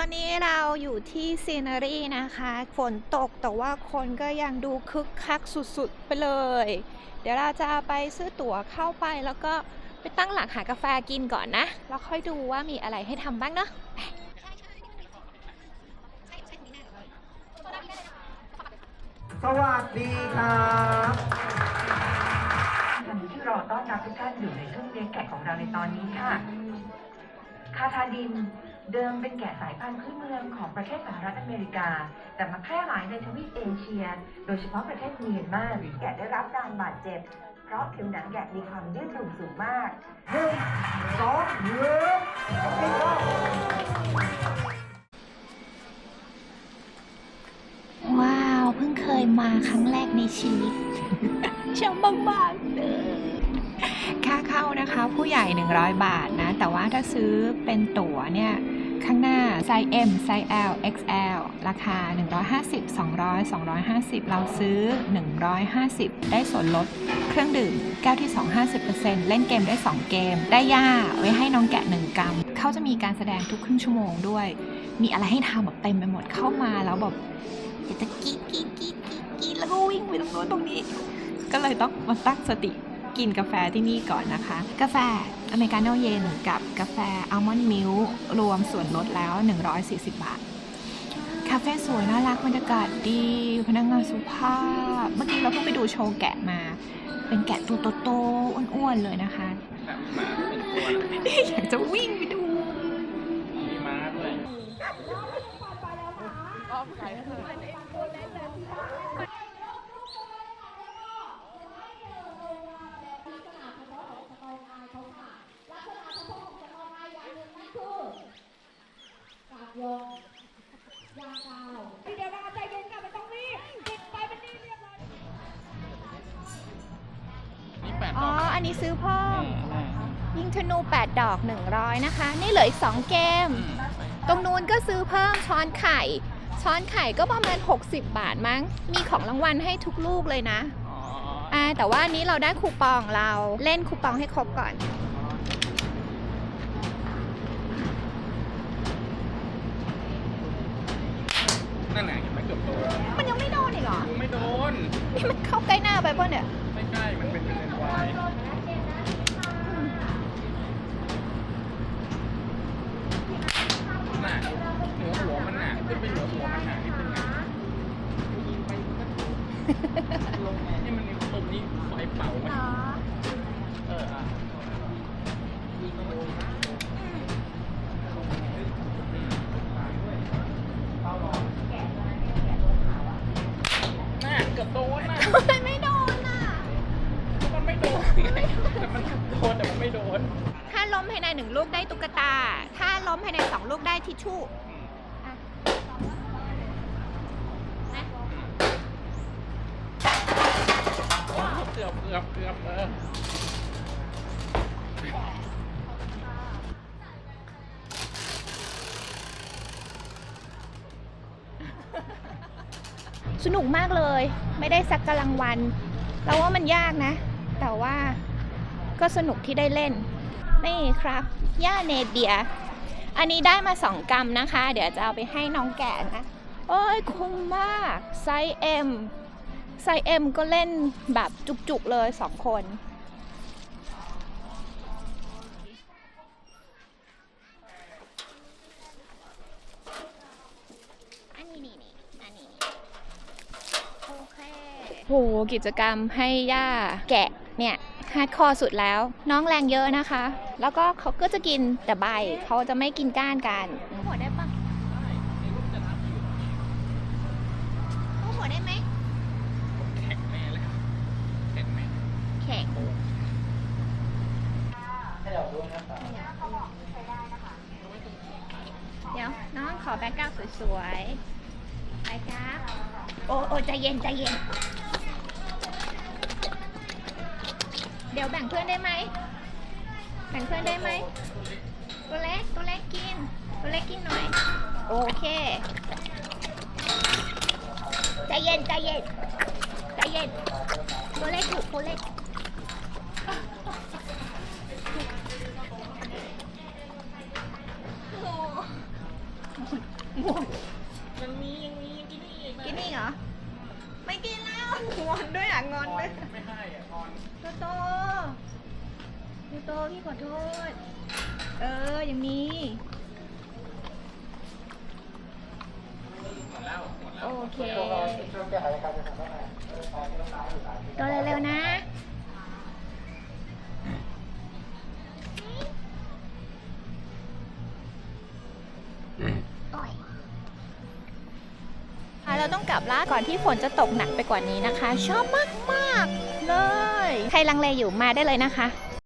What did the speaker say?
อนนี้เราอยู่ที่ซีนารีนะคะ ฝนตกแต่ว่าคนก็ยังดูคึกคักสุดๆ ไปเลย เดี๋ยวเราจะไปซื้อตั๋วเข้าไปแล้วก็ไปตั้งหลักหากาแฟกินก่อนนะ แล้วค่อยดูว่ามีอะไรให้ทำบ้างเนาะไปสวัสดีครับทันทีที่รอต้อนรับทุกท่านอยู่ในทุ่งเลี้ยงแกะของเราในตอนนี้ค่ะ คาทาดิน เดิมเป็นแกะสายพันธุ์พื้นเมืองของประเทศสหรัฐอเมริกา แต่มาแพร่หลายในทวีปเอเชีย โดยเฉพาะประเทศเมียนมาแกะได้รับการบาดเจ็บ เพราะผิวหนังแกะมีความยืดหยุ่นสูงมากหนึ่งสองหนึ่งสองว้าว เพิ่งเคยมาครั้งแรกในชีวิตชอบบางๆเลยค่าเข้านะคะ ผู้ใหญ่ 100 บาทนะ แต่ว่าถ้าซื้อเป็นตั๋วเนี่ย ข้างหน้าไซส์ M ไซส์ L XL ราคา 150 200 250 เราซื้อ 150 ได้ส่วนลด เครื่องดื่มแก้วที่ 2 50%เล่นเกมได้ 2 เกม ได้ย่าไว้ให้น้องแกะ 1 กรัม เขาจะมีการแสดงทุกครึ่งชั่วโมงด้วย มีอะไรให้ทำแบบเต็มไปหมดเข้ามาแล้วแบบอยากจะกรีดกรีดกรีดกรีดกรีดแล้วก็วิ่งไปตรงโน้นตรงนี้ ก็เลยต้องมาตั้งสติ กินกาแฟที่นี่ก่อนนะคะ กาแฟอเมริกาโน่เย็นกับกาแฟอัลมอนด์มิลค์รวมส่วนลดแล้ว 140 บาท คาเฟ่สวยน่ารักบรรยากาศดี พนักงานสุภาพ เมื่อกี้เราเพิ่งไปดูโชว์แกะมา เป็นแกะตัวโตๆอ้วนๆเลยนะคะอยากจะวิ่งไปดูมีม้าด้วย นี่แปดอ๋ดอ อกอันนี้ซื้อเพิ่มอืมยิงธนู 8 ดอก 100 นะคะ นี่เหลืออีก 2 เกม อืมตรงนู้นก็ซื้อเพิ่มช้อนไข่ ช้อนไข่ก็ประมาณ 60 บาทมั้ง มีของรางวัลให้ทุกลูกเลยนะ อ๋ออ่าแต่ว่าอันนี้เราได้คูปองเราเล่นคูปองให้ครบก่อนนั่นไงเห็นไหมเกือบโดน มันยังไม่โดนอีกเหรอ ไม่โด นี่มันเข้าใกล้หน้าไปป่ะเนี่ย ไม่ใกล้มันเป็นเป็นเลนวายน่ะเหนือหัวมันน่ะขึ้นไปเหนือหัวมันน่ะนิดนึงอะยิงไปมันก็ลงนี่มันตรงนี้ไฟเป่าไหมเอออะ กือบโดนน่ะมันไม่โดนอะ มันไม่โดนไงแต่มันโดนแต่มันไม่โดน ถ้าล้มภายในหนึ่งลูกได้ตุ๊กตา ถ้าล้มภายในสองลูกได้ทิชชู่อะนะเกือบเกือบเกือบเออ สนุกมากเลย ไม่ได้สักกำลังวัน เราว่ามันยากนะ แต่ว่าก็สนุกที่ได้เล่น นี่ครับย่าเนเดีย อันนี้ได้มาสองกรัมนะคะ เดี๋ยวจะเอาไปให้น้องแก่นะ โอ้ยคุ้มมาก ไซส์ M ไซส์ M ก็เล่นแบบจุกๆเลยสองคนนี้นี่นี่อันนี้นี่โอเค โหกิจกรรมให้ย่าแกะเนี่ยฮาร์ดคอร์สุดแล้ว น้องแรงเยอะนะคะ แล้วก็เขาก็จะกินแต่ใบเขาจะไม่กินก้านกันหัวได้ปะหัวได้ไหมแข็งแน่เลยแข็งแน่แข็งให้เราด้วยนะครับเดี๋ยวน้องขอแบ็กกราวด์สวยๆไปครับโอ้โอ้ใจเย็นใจเย็น ดี๋ยวแบ่งเพื่อนได้ไหมแบ่งเพื่อนได้ไหมตัวเล็กตัวเล็กกิน ตัวเล็กกินหน่อย โอเคใจเย็นใจเย็นใจเย็นตัวเล็กถูกตัวเล็กโอ้หมด พี่ขอโทษ เออ อย่างนี้ โอเคช่วงเราช่วงแก้ไขการจะทำได้ไหมเออตอนนี้เราตายอยู่ตายอยู่ตัวเร็วๆนะเราต้องกลับล่าก่อนที่ฝนจะตกหนักไปกว่านี้นะคะ ชอบมาก ๆ เลย ใครลังเลอยู่มาได้เลยนะคะ